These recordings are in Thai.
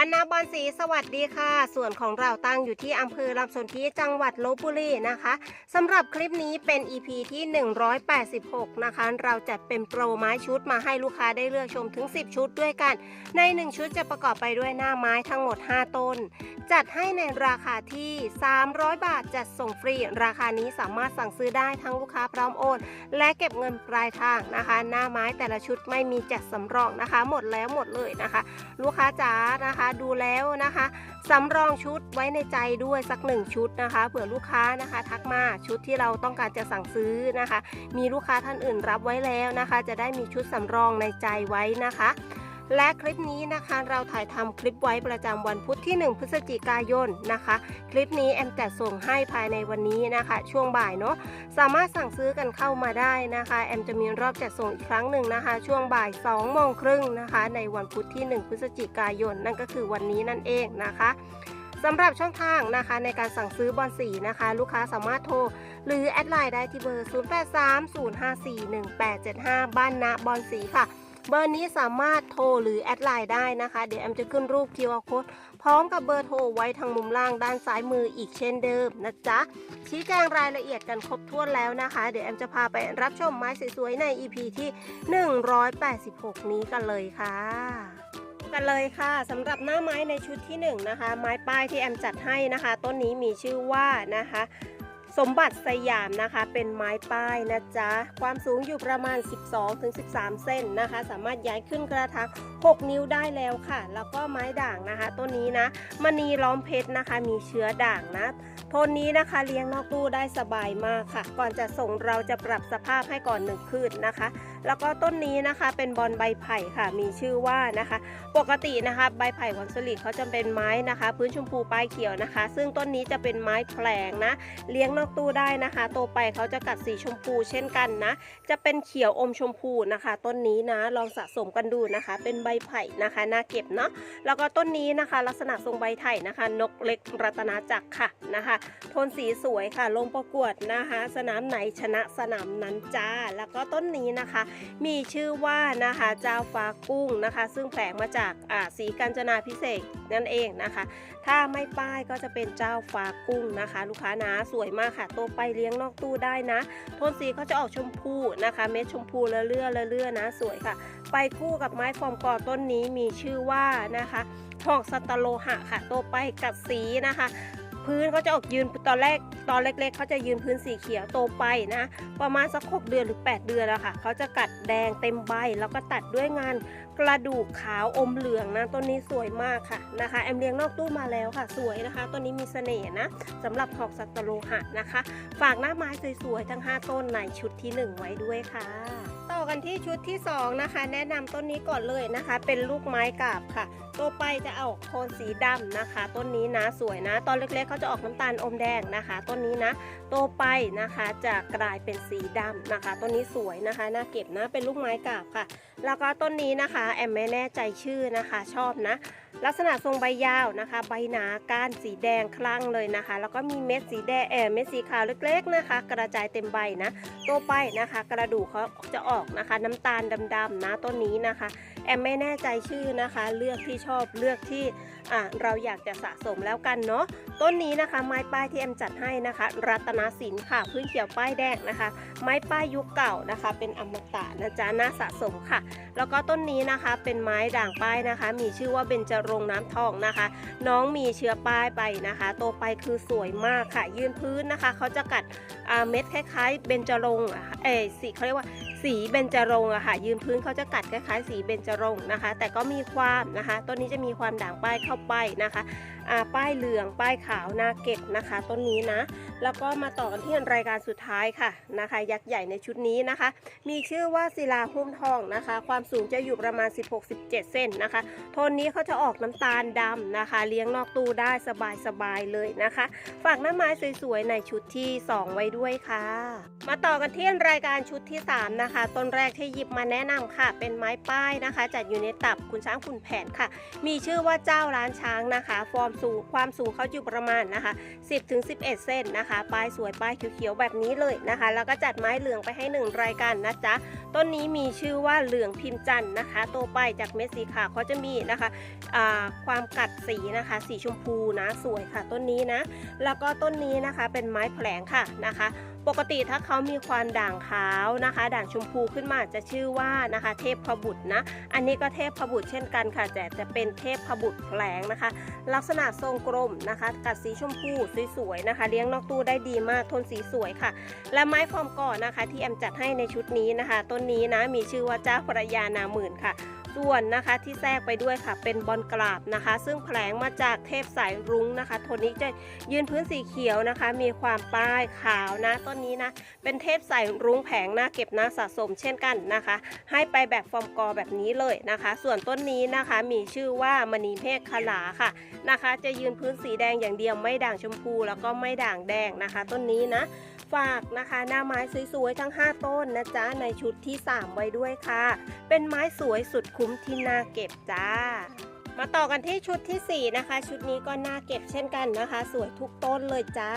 บ้านนาบอนสีสวัสดีค่ะ ส่วนของเราตั้งอยู่ที่อำเภอลำสนธิจังหวัดลบบุรีนะคะสำหรับคลิปนี้เป็น EP ที่ 186 นะคะ เราจัดเป็นโปรไม้ชุดมาให้ลูกค้าได้เลือกชมถึง 10 ชุดด้วยกัน ใน 1 ชุดจะประกอบไปด้วยหน้าไม้ทั้งหมด 5 ต้น จัดให้ในราคาที่ 300 บาทจัดส่งฟรี ราคานี้สามารถสั่งซื้อได้ทั้งลูกค้าพร้อมโอนและเก็บเงินปลายทางนะคะ หน้าไม้แต่ละชุดไม่มีจัดสำรองนะคะ หมดแล้วหมดเลยนะคะ ลูกค้าจ๋านะคะดูแล้วนะคะสำรองชุดไว้ในใจด้วยสักหนึ่งชุดนะคะ เผื่อลูกค้านะคะ ทักมาชุดที่เราต้องการจะสั่งซื้อนะคะ มีลูกค้าท่านอื่นรับไว้แล้วนะคะ จะได้มีชุดสำรองในใจไว้นะคะ และคลิปนี้นะคะเราถ่ายทำคลิปไว้ประจำวันพุธที่ 1 พฤศจิกายนนะคะ คลิปนี้แอมจัดส่งให้ภายในวันนี้นะคะ ช่วงบ่ายเนาะสามารถสั่งซื้อกันเข้ามาได้นะคะ แอมจะมีรอบจัดส่งอีกครั้งหนึ่งนะคะ ช่วงบ่าย2โมงครึ่งนะคะ ในวันพุธที่ 1 พฤศจิกายน นั่นก็คือวันนี้นั่นเองนะคะสำหรับช่องทางนะคะในการสั่งซื้อบอลสีนะคะ ลูกค้าสามารถโทร หรือแอดไลน์ได้ที่เบอร์ 0830541875 บ้านนาบอลสีค่ะ เบอร์นี้สามารถโทรหรือแอดไลน์ได้นะคะ เดี๋ยวแอมจะขึ้นรูป QR code พร้อมกับเบอร์โทรไว้ทางมุมล่างด้านซ้ายมืออีกเช่นเดิมนะจ๊ะ ชี้แจงรายละเอียดกันครบถ้วนแล้วนะคะ เดี๋ยวแอมจะพาไปรับชมไม้สวยๆใน EP ที่ 186 นี้กันเลยค่ะกันเลยค่ะสำหรับหน้าไม้ในชุดที่1นะคะ ไม้ป้ายที่แอมจัดให้นะคะ ต้นนี้มีชื่อว่านะคะ สมบัติสยามนะคะ เป็นไม้ป้ายนะจ๊ะ ความสูงอยู่ประมาณ 12-13เส้นนะคะ สามารถย้ายขึ้นกระถาง6 นิ้วได้แล้วค่ะ แล้วก็ไม้ด่างนะคะต้นนี้นะมณีล้อมเพชรนะคะ มีเชื้อด่างนะโทนนี้นะคะเลี้ยงนอกตู้ได้สบายมากค่ะ ก่อนจะส่งเราจะปรับสภาพให้ก่อนหนึ่งคืนนะคะแล้วก็ต้นนี้นะคะเป็นบอลใบไผ่ค่ะ มีชื่อว่านะคะ ปกตินะคะใบไผ่หวังสลิดเขาจะเป็นไม้นะคะ พื้นชมพูปลายเขียวนะคะ ซึ่งต้นนี้จะเป็นไม้แผลงนะ เลี้ยงนอกตู้ได้นะคะ โตไปเขาจะกัดสีชมพูเช่นกันนะ จะเป็นเขียวอมชมพูนะคะ ต้นนี้นะลองสะสมกันดูนะคะ เป็นใบไผ่นะคะน่าเก็บเนาะแล้วก็ต้นนี้นะคะ ลักษณะทรงใบไผ่นะคะ นกเล็กรัตนาจักรค่ะนะคะ โทนสีสวยค่ะลงประกวดนะคะ สนามไหนชนะสนามนั้นจ้า แล้วก็ต้นนี้นะคะมีชื่อว่านะคะเจ้าฟ้ากุ้งนะคะ ซึ่งแผลงมาจากอ่าสีกัญจนาพิเศษนั่นเองนะคะ ถ้าไม่ป้ายก็จะเป็นเจ้าฟ้ากุ้งนะคะ ลูกค้านะสวยมากค่ะโตไปเลี้ยงนอกตู้ได้นะโทนสีเขาจะออกชมพูนะคะ เม็ดชมพูละเลื่อละเลื่อนะ สวยค่ะ ไปคู่กับไม้ฟอร์มกอต้นนี้มีชื่อว่านะคะหอกสตโลหะค่ะโตไปกับสีนะคะ พื้นเขาจะออกยืนตอนแรกตอนเล็ก ๆเขาจะยืนพื้นสีเขียวโตไปนะ ประมาณสัก 6 เดือนหรือ 8 เดือนแล้วค่ะเขาจะกัดแดงเต็มใบ แล้วก็ตัดด้วยงานกระดูกขาวอมเหลืองนะต้นนี้สวยมากค่ะนะคะแอมเลี้ยงนอกตู้มาแล้วค่ะ สวยนะคะต้นนี้มีเสน่ห์นะสำหรับหอกสัตโลหะนะคะ ฝากหน้าไม้สวยๆทั้ง 5 ต้นในชุดที่ 1 ไว้ด้วยค่ะ ต่อกันที่ชุดที่ 2 นะคะ แนะนำต้นนี้ก่อนเลยนะคะ เป็นลูกไม้กาบค่ะ ตัวไปจะเอาโทนสีดำนะคะ ต้นนี้นะสวยนะ ตอนเล็กๆเขาจะออกน้ำตาลอมแดงนะคะ ต้นนี้นะโตไปนะคะจะกลายเป็นสีดำนะคะ ต้นนี้สวยนะคะน่าเก็บนะเป็นลูกไม้กาบค่ะ แล้วก็ต้นนี้นะคะ แอมไม่แน่ใจชื่อนะคะ ชอบนะลักษณะทรงใบยาวนะคะ ใบหนาก้านสีแดงคลั่งเลยนะคะ แล้วก็มีเม็ดสีแดงเออเม็ดสีขาวเล็กๆนะคะ กระจายเต็มใบนะตัวไปนะคะ กระดูกเขาจะออกนะคะ น้ำตาลดำๆนะต้นนี้นะคะ แอมไม่แน่ใจชื่อนะคะ เลือกที่ชอบเลือกที่เราอยากจะสะสมแล้วกันเนาะต้นนี้นะคะไม้ป้ายที่แอมจัดให้นะคะ รัตนสินค่ะพื้นเขียวป้ายแดงนะคะ ไม้ป้ายยุคเก่านะคะ เป็นอมตะนะจ๊ะน่าสะสมค่ะ แล้วก็ต้นนี้นะคะเป็นไม้ด่างป้ายนะคะ มีชื่อว่าเบญจรงน้ำทองนะคะ น้องมีเชื้อป้ายไปนะคะ โตไปคือสวยมากค่ะ ยืนพื้นนะคะเขาจะกัดเม็ดคล้ายๆเบญจรงค์อะเอยสีเขาเรียกว่า สีเบญจรงค์อะค่ะ ยืนพื้นเขาจะกัดคล้ายๆสีเบญจรงค์นะคะ แต่ก็มีความนะคะ ต้นนี้จะมีความด่างป้ายเข้าไปนะคะ ป้ายเหลือง ป้ายขาวนาเก็บนะคะ ต้นนี้นะ แล้วก็มาต่อกันที่รายการสุดท้ายค่ะนะคะ ยักษ์ใหญ่ในชุดนี้นะคะ มีชื่อว่าศิลาหุ้มทองนะคะ ความสูงจะอยู่ประมาณ 16-17 เซนนะคะ โทนนี้เขาจะออกน้ำตาลดำนะคะ เลี้ยงนอกตู้ได้สบายๆเลยนะคะ ฝากหน้าไม้สวยๆในชุดที่ 2 ไว้ด้วยค่ะ มาต่อกันที่รายการชุดที่ 3 นะนะคะ ต้นแรกที่หยิบมาแนะนำค่ะ เป็นไม้ป้ายนะคะ จัดอยู่ในตับคุณช้างคุณแผนค่ะ มีชื่อว่าเจ้าร้านช้างนะคะ ฟอร์มสูงความสูงเขาอยู่ประมาณนะคะ 10-11 เซนนะคะปลายสวยปลายเขียวๆแบบนี้เลยนะคะ แล้วก็จัดไม้เหลืองไปให้หนึ่งรายการนะจ๊ะต้นนี้มีชื่อว่าเหลืองพิมพ์จันนะคะโตไปจากเม็ดสีขาวเขาจะมีนะคะความกัดสีนะคะ สีชมพูนะสวยค่ะต้นนี้นะ แล้วก็ต้นนี้นะคะเป็นไม้แผลงค่ะนะคะ ปกติถ้าเขามีความด่างขาวนะคะ ด่างชมพูขึ้นมาจะชื่อว่านะคะ เทพพบุตรนะ อันนี้ก็เทพพบุตรเช่นกันค่ะแต่จะเป็นเทพพบุตรแผลงนะคะ ลักษณะทรงกลมนะคะ กัดสีชมพูสวยๆนะคะ เลี้ยงนอกตู้ได้ดีมากทนสีสวยค่ะ และไม้ฟอร์มก่อนนะคะ ที่แอมจัดให้ในชุดนี้นะคะ ต้นนี้นะมีชื่อว่าเจ้าพระยานาหมื่นค่ะ ส่วนนะคะที่แทรกไปด้วยค่ะ เป็นบอลกราบนะคะ ซึ่งแผลงมาจากเทพสายรุ้งนะคะโทนนี้จะยืนพื้นสีเขียวนะคะ มีความป้ายขาวนะต้นนี้นะ เป็นเทพสายรุ้งแผงหน้าเก็บหน้าสะสมเช่นกันนะคะ ให้ไปแบบฟอร์มกอแบบนี้เลยนะคะ ส่วนต้นนี้นะคะมีชื่อว่ามณีเมฆขลาค่ะนะคะ จะยืนพื้นสีแดงอย่างเดียวไม่ด่างชมพู แล้วก็ไม่ด่างแดงนะคะ ต้นนี้นะ ฝากนะคะ หน้าไม้สวยๆทั้ง 5 ต้นนะจ๊ะ ในชุดที่ 3 ไว้ด้วยค่ะ เป็นไม้สวยสุดคุ้มที่น่าเก็บจ้า มาต่อกันที่ชุดทีสี่ 4 นะคะ ชุดนี้ก็น่าเก็บเช่นกันนะคะ สวยทุกต้นเลยจ้า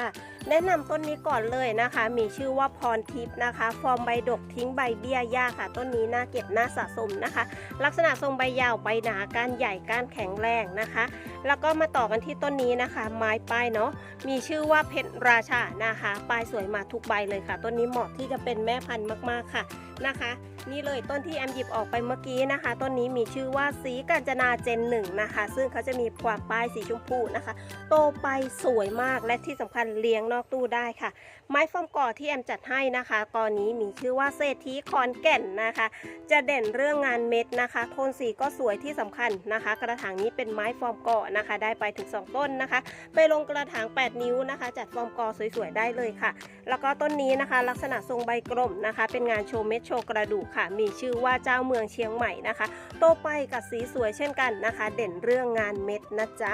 แนะนำต้นนี้ก่อนเลยนะคะ มีชื่อว่าพรทิพย์นะคะ ฟอร์มใบดกทิ้งใบเบี้ยหญ้าค่ะ ต้นนี้น่าเก็บน่าสะสมนะคะ ลักษณะทรงใบยาวใบหนาก้านใหญ่ก้านแข็งแรงนะคะ แล้วก็มาต่อกันที่ต้นนี้นะคะ ไม้ป้ายเนาะมีชื่อว่าเพชรราชานะคะปลายสวยมาทุกใบเลยค่ะ ต้นนี้เหมาะที่จะเป็นแม่พันธุ์มากๆค่ะนะคะ นี่เลยต้นที่แอมหยิบออกไปเมื่อกี้นะคะ ต้นนี้มีชื่อว่าสีกัญจนาเจนหนึ่งนะคะ ซึ่งเขาจะมีความป้ายสีชมพูนะคะ โตไปสวยมากและที่สำคัญเลี้ยงนอกตู้ได้ค่ะ ไม้ฟอมก่อที่แอมจัดให้นะคะ ตอนนี้มีชื่อว่าเศรษฐีคอนแก่นนะคะ จะเด่นเรื่องงานเม็ดนะคะโทนสีก็สวยที่สำคัญนะคะ กระถางนี้เป็นไม้ฟอมก่อนะคะ ได้ไปถึง 2 ต้นนะคะ ไปลงกระถาง 8 นิ้วนะคะ จัดฟอมกอสวยๆได้เลยค่ะ แล้วก็ต้นนี้นะคะ ลักษณะทรงใบกลมนะคะ เป็นงานโชว์เม็ดโชว์กระดูกค่ะ มีชื่อว่าเจ้าเมืองเชียงใหม่นะคะ โตไปกับสีสวยเช่นกันนะคะเด่นเรื่องงานเม็ดนะจ๊ะ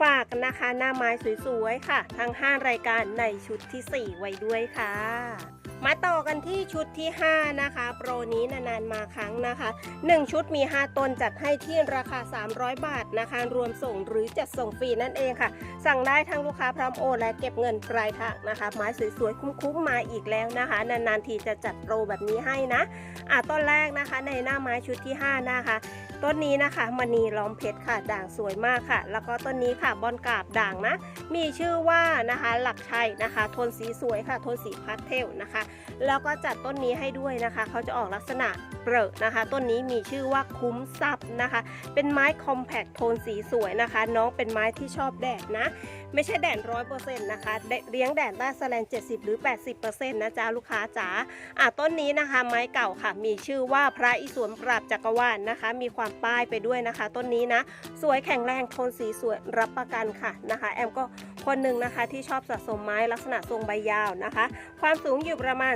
ฝากนะคะหน้าไม้สวยๆค่ะ ทั้ง 5 รายการในชุดทีสี่4 ไว้ด้วยค่ะ มาต่อกันที่ชุดที่ 5 นะคะ โปรนี้นานๆมาครั้งนะคะ 1 ชุดมี 5ตนจัดให้ที่ราคา 300 บาทนะคะ รวมส่งหรือจัดส่งฟรีนั่นเองค่ะ สั่งได้ทั้งลูกค้าพร้อมโอนและเก็บเงินปลายทางนะคะ ไม้สวยๆ คุ้มๆ มาอีกแล้วนะคะ นานๆทีจะจัดโปรแบบนี้ให้นะ อะต้นแรกนะคะในหน้าไม้ชุดที่ 5 นะคะต้นนี้นะคะมณีล้อมเพชรค่ะ ด่างสวยมากค่ะ แล้วก็ต้นนี้ค่ะบอลกาบด่างนะ มีชื่อว่านะคะหลักชัยนะคะ ทนสีสวยค่ะ ทนสีพาสเทลนะคะแล้วก็จัดต้นนี้ให้ด้วยนะคะ เขาจะออกลักษณะเปรอะนะคะ ต้นนี้มีชื่อว่าคุ้มทรัพย์นะคะ เป็นไม้คอมแพคโทนสีสวยนะคะ น้องเป็นไม้ที่ชอบแดดนะ ไม่ใช่แดดร้อยเปอร์เซ็นต์นะคะเลี้ยงแดดได้แสลน 70 หรือ 80%นะจ๊ะลูกค้าจ๋าอะต้นนี้นะคะ ไม้เก่าค่ะ มีชื่อว่าพระอิศวรปราบจักรวาลนะคะ มีความป้ายไปด้วยนะคะ ต้นนี้นะ สวยแข็งแรงโทนสีสวยรับประกันค่ะนะคะ แอมก็คนหนึ่งนะคะที่ชอบสะสมไม้ลักษณะทรงใบยาวนะคะ ความสูงอยู่ประมาณ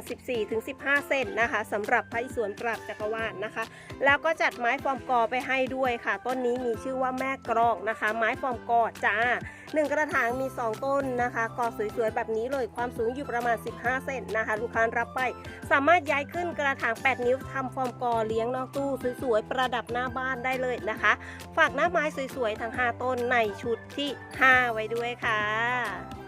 14-15 เซนนะคะสำหรับพระอิศวรปราบจักรวาลนะคะ แล้วก็จัดไม้ฟอร์มกอไปให้ด้วยค่ะ ต้นนี้มีชื่อว่าแม่กรองนะคะ ไม้ฟอร์มกอจ้าหนึ่งกระถางมี 2 ต้นนะคะ กอสวยๆ แบบนี้เลยความสูงอยู่ประมาณ 15 เซนนะคะ ลูกค้ารับไป สามารถย้ายขึ้นกระถาง 8 นิ้วทำฟอร์มกอเลี้ยงนอกตู้สวยๆ ประดับหน้าบ้านได้เลยนะคะ ฝากหน้าไม้สวยๆ ทั้ง 5 ต้นในชุดที่ 5 ไว้ด้วยค่ะ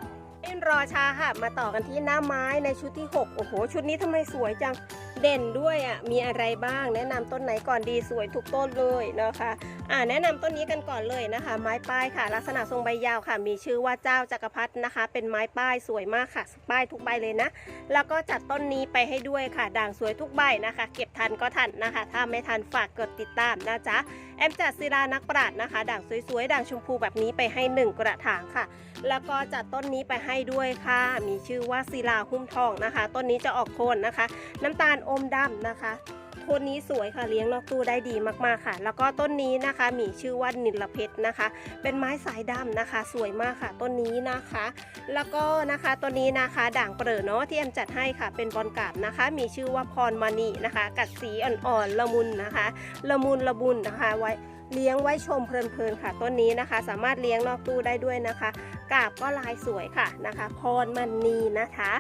ไม่รอช้าค่ะ มาต่อกันที่หน้าไม้ในชุดที่ 6 โอ้โห ชุดนี้ทำไมสวยจัง เด่นด้วยอะ มีอะไรบ้าง แนะนำต้นไหนก่อนดี สวยทุกต้นเลยนะคะ อ่า แนะนำต้นนี้กันก่อนเลยนะคะ ไม้ป้ายค่ะ ลักษณะทรงใบยาวค่ะ มีชื่อว่าเจ้าจักรพรรดินะคะ เป็นไม้ป้ายสวยมากค่ะ ป้ายทุกใบเลยนะ แล้วก็จัดต้นนี้ไปให้ด้วยค่ะ ด่างสวยทุกใบนะคะ เก็บทันก็ทันนะคะ ถ้าไม่ทันฝากกดติดตามนะจ๊ะ แอมจัดศิลานักปราชญ์นะคะ ด่างสวยๆ ด่างชมพูแบบนี้ไปให้หนึ่งกระถางค่ะ แล้วก็จัดต้นนี้ไปให้ด้วยค่ะ มีชื่อว่าศิลาหุ้มทองนะคะ ต้นนี้จะออกโคนนะคะ น้ำตาลอมดำนะคะ โทนนี้สวยค่ะเลี้ยงนอกตู้ได้ดีมากๆค่ะ แล้วก็ต้นนี้นะคะมีชื่อว่านิลเพชรนะคะ เป็นไม้สายดำนะคะ สวยมากค่ะต้นนี้นะคะ แล้วก็นะคะต้นนี้นะคะด่างเปรอะเนาะที่แอมจัดให้ค่ะ เป็นบอลกาบนะคะ มีชื่อว่าพรมณีนะคะ กัดสีอ่อนๆละมุนนะคะ ละมุนละบุนนะคะไว้เลี้ยงไว้ชมเพลินๆค่ะต้นนี้นะคะ สามารถเลี้ยงนอกตู้ได้ด้วยนะคะกาบก็ลายสวยค่ะนะคะพรมณีนะคะ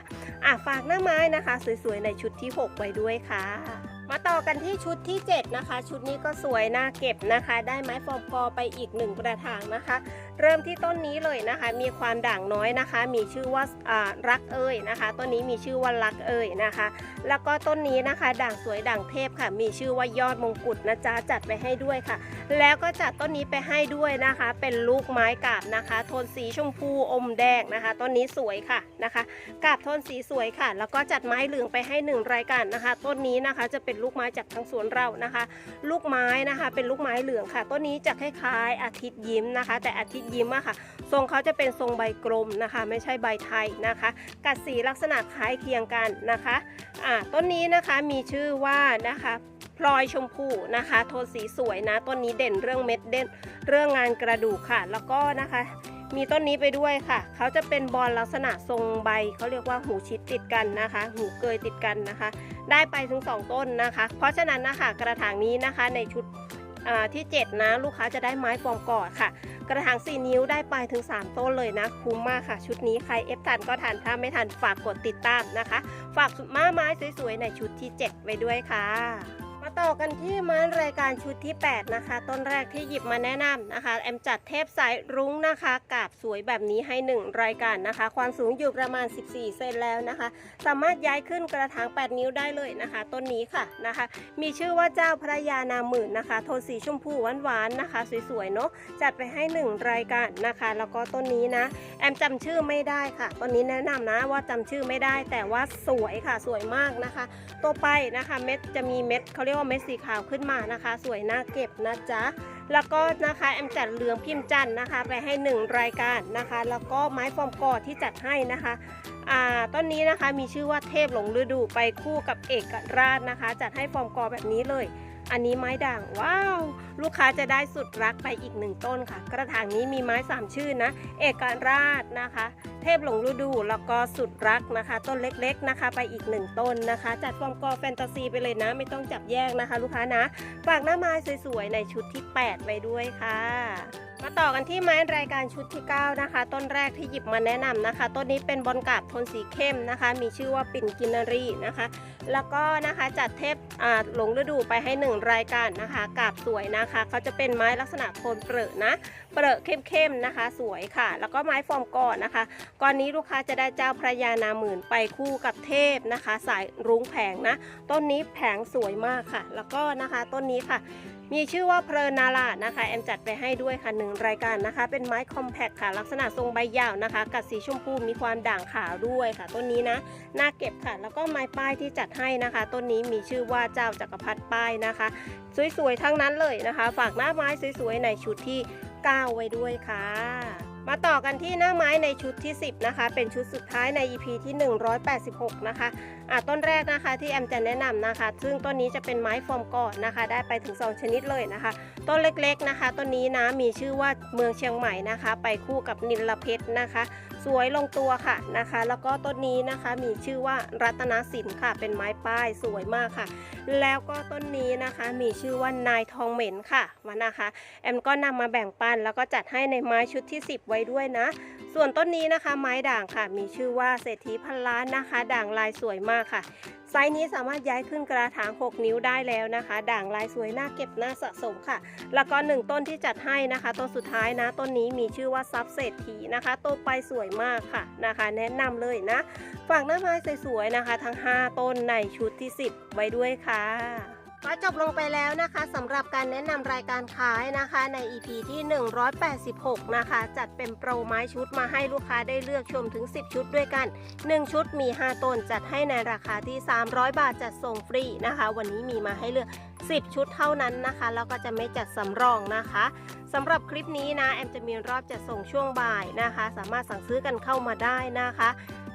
อะฝากหน้าไม้นะคะ สวยๆในชุดที่ 6 ไว้ด้วยค่ะ มาต่อกันที่ชุดที่ 7 นะคะ ชุดนี้ก็สวยน่าเก็บนะคะ ได้ไม้ฟอมกอไปอีกหนึ่งกระถางนะคะ เริ่มที่ต้นนี้เลยนะคะ มีความด่างน้อยนะคะ มีชื่อว่าอ่ารักเอ่ยนะคะต้นนี้มีชื่อว่ารักเอ่ยนะคะ แล้วก็ต้นนี้นะคะ ด่างสวยด่างเทพค่ะ มีชื่อว่ายอดมงกุฎนะจ๊ะจัดไปให้ด้วยค่ะ แล้วก็จัดต้นนี้ไปให้ด้วยนะคะ เป็นลูกไม้กาบนะคะ โทนสีชมพูอมแดงนะคะต้นนี้สวยค่ะนะคะกาบโทนสีสวยค่ะ แล้วก็จัดไม้เหลืองไปให้หนึ่งรายการนะคะ ต้นนี้นะคะจะเป็นลูกไม้จากทางสวนเรานะคะ ลูกไม้นะคะเป็นลูกไม้เหลืองค่ะ ต้นนี้จะคล้ายๆอาทิตย์ยิ้มนะคะ แต่อาทิตย์ยิ้มอะค่ะ ทรงเขาจะเป็นทรงใบกลมนะคะ ไม่ใช่ใบไทยนะคะ กัดสีลักษณะคล้ายเคียงกันนะคะอ่าต้นนี้นะคะมีชื่อว่านะคะพลอยชมพูนะคะ โทนสีสวยนะต้นนี้เด่นเรื่องเม็ดเด่นเรื่องงานกระดูกค่ะ แล้วก็นะคะ มีต้นนี้ไปด้วยค่ะ เขาจะเป็นบอลลักษณะทรงใบ เขาเรียกว่าหูชิดติดกันนะคะ หูเกยติดกันนะคะ ได้ไปถึง 2 ต้นนะคะ เพราะฉะนั้นนะคะกระถางนี้นะคะในชุดอ่าที่7นะลูกค้าจะได้ไม้ฟอมกอดค่ะ กระถาง 4 นิ้วได้ไปถึง 3 ต้นเลยนะคุ้มมากค่ะ ชุดนี้ใครเอฟทันก็ทันถ้าไม่ทันฝากกดติดตามนะคะ ฝากสุดม้าไม้สวยๆในชุดที่ 7 ไว้ด้วยค่ะ มาต่อกันที่ไม้รายการชุดที่ 8 นะคะ ต้นแรกที่หยิบมาแนะนำนะคะ แอมจัดเทพสายรุ้งนะคะกาบสวยแบบนี้ให้ 1 รายการนะคะ ความสูงอยู่ประมาณ 14 เซนแล้วนะคะ สามารถย้ายขึ้นกระถาง 8 นิ้วได้เลยนะคะ ต้นนี้ค่ะนะคะ มีชื่อว่าเจ้าพระยานาหมื่นนะคะ โทนสีชมพูหวานๆนะคะ สวยๆเนาะจัดไปให้ 1 รายการนะคะ แล้วก็ต้นนี้นะ แอมจำชื่อไม่ได้ค่ะต้นนี้แนะนำนะว่าจำชื่อไม่ได้แต่ว่าสวยค่ะสวยมากนะคะ ตัวไปนะคะเม็ดจะมีเม็ดเขาเรียกว่เม็ดสีขาวขึ้นมานะคะ สวยน่าเก็บนะจ๊ะแล้วก็นะคะแอมจัดเหลืองพิมพ์จันนะคะ ไปให้ 1 รายการนะคะ แล้วก็ไม้ฟอร์มกอดที่จัดให้นะคะอ่าต้นนี้นะคะมีชื่อว่าเทพหลงฤดูไปคู่กับเอกราชนะคะ จัดให้ฟอร์มกอแบบนี้เลย อันนี้ไม้ด่างว้าว ลูกค้าจะได้สุดรักไปอีกหนึ่งต้นค่ะ กระถางนี้มีไม้สามชื่อนะ เอกราชนะคะ เทพหลงฤดูแล้วก็สุดรักนะคะ ต้นเล็กๆนะคะ ไปอีกหนึ่งต้นนะคะ จัดฟอร์มกอแฟนตาซีไปเลยนะ ไม่ต้องจับแยกนะคะ ลูกค้านะฝากหน้าไม้สวยๆในชุดที่ 8ไว้ด้วยค่ะ มาต่อกันที่ไม้รายการชุดที่ 9 นะคะ ต้นแรกที่หยิบมาแนะนำนะคะ ต้นนี้เป็นบอลกาบโทนสีเข้มนะคะ มีชื่อว่าปิ่นกินนารีนะคะ แล้วก็นะคะจัดเทพอ่าหลงฤดูไปให้ 1 รายการนะคะกาบสวยนะคะเขาจะเป็นไม้ลักษณะโทนเปรอะนะ เปรอะเข้มๆนะคะ สวยค่ะ แล้วก็ไม้ฟอร์มก่อนนะคะก่อนนี้ลูกค้าจะได้เจ้าพระยานาหมื่นไปคู่กับเทพนะคะ สายรุ้งแผงนะ ต้นนี้แผงสวยมากค่ะ แล้วก็นะคะต้นนี้ค่ะ มีชื่อว่าเพลินนาลาดนะคะ แอมจัดไปให้ด้วยค่ะหนึ่งรายการนะคะ เป็นไม้คอมแพคค่ะ ลักษณะทรงใบยาวนะคะ กัดสีชมพูมีความด่างขาวด้วยค่ะ ต้นนี้นะน่าเก็บค่ะ แล้วก็ไม้ป้ายที่จัดให้นะคะ ต้นนี้มีชื่อว่าเจ้าจักรพรรดิป้ายนะคะ สวยๆทั้งนั้นเลยนะคะ ฝากหน้าไม้สวยๆในชุดที่ 9 ไว้ด้วยค่ะ มาต่อกันที่หน้าไม้ในชุดที่ 10 นะคะ เป็นชุดสุดท้ายใน EP ที่ 186 นะคะอะต้นแรกนะคะที่แอมจะแนะนำนะคะ ซึ่งต้นนี้จะเป็นไม้ฟอร์มก่อนนะคะ ได้ไปถึง 2 ชนิดเลยนะคะ ต้นเล็กๆนะคะ ต้นนี้นะมีชื่อว่าเมืองเชียงใหม่นะคะ ไปคู่กับนิลเพชรนะคะ สวยลงตัวค่ะนะคะ แล้วก็ต้นนี้นะคะมีชื่อว่ารัตนสินค่ะ เป็นไม้ป้ายสวยมากค่ะ แล้วก็ต้นนี้นะคะมีชื่อว่านายทองเหม็นค่ะมานะคะ แอมก็นำมาแบ่งปัน แล้วก็จัดให้ในไม้ชุดที่ 10 ไว้ด้วยนะ ส่วนต้นนี้นะคะไม้ด่างค่ะ มีชื่อว่าเศรษฐีพันล้านนะคะ ด่างลายสวยมากค่ะ ไซส์นี้สามารถย้ายขึ้นกระถาง 6 นิ้วได้แล้วนะคะ ด่างลายสวยน่าเก็บน่าสะสมค่ะ แล้วก็หนึ่งต้นที่จัดให้นะคะ ต้นสุดท้ายนะ ต้นนี้มีชื่อว่าซับเศรษฐีนะคะ โตไปสวยมากค่ะนะคะ แนะนำเลยนะ ฝากหน้าไม้สวยๆนะคะ ทั้ง 5 ต้นในชุดที่ 10 ไว้ด้วยค่ะ ก็จบลงไปแล้วนะคะสำหรับการแนะนำรายการขายนะคะใน EP ที่ 186 นะคะ จัดเป็นโปรไม้ชุดมาให้ลูกค้าได้เลือกชมถึง 10 ชุดด้วยกัน 1 ชุดมี 5 ต้นจัดให้ในราคาที่ 300 บาทจัดส่งฟรีนะคะ วันนี้มีมาให้เลือก 10 ชุดเท่านั้นนะคะแล้วก็จะไม่จัดสำรองนะคะสำหรับคลิปนี้นะแอมจะมีรอบจัดส่งช่วงบ่ายนะคะ สามารถสั่งซื้อกันเข้ามาได้นะคะ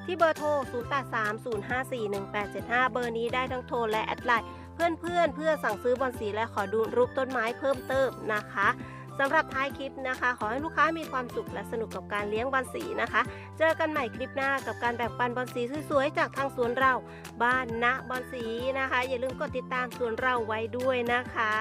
ที่เบอร์โทร 0830541875 เบอร์นี้ได้ทั้งโทรและแอดไลน์ เพื่อนๆ เพื่อสั่งซื้อบอนสีและขอดูรูปต้นไม้เพิ่มเติมนะคะสำหรับท้ายคลิปนะคะ ขอให้ลูกค้ามีความสุขและสนุกกับการเลี้ยงบอนสีนะคะ เจอกันใหม่คลิปหน้ากับการแบ่งปันบอนสีสวยๆจากทางสวนเรา บ้านณบอนสีนะคะ อย่าลืมกดติดตามสวนเราไว้ด้วยนะคะ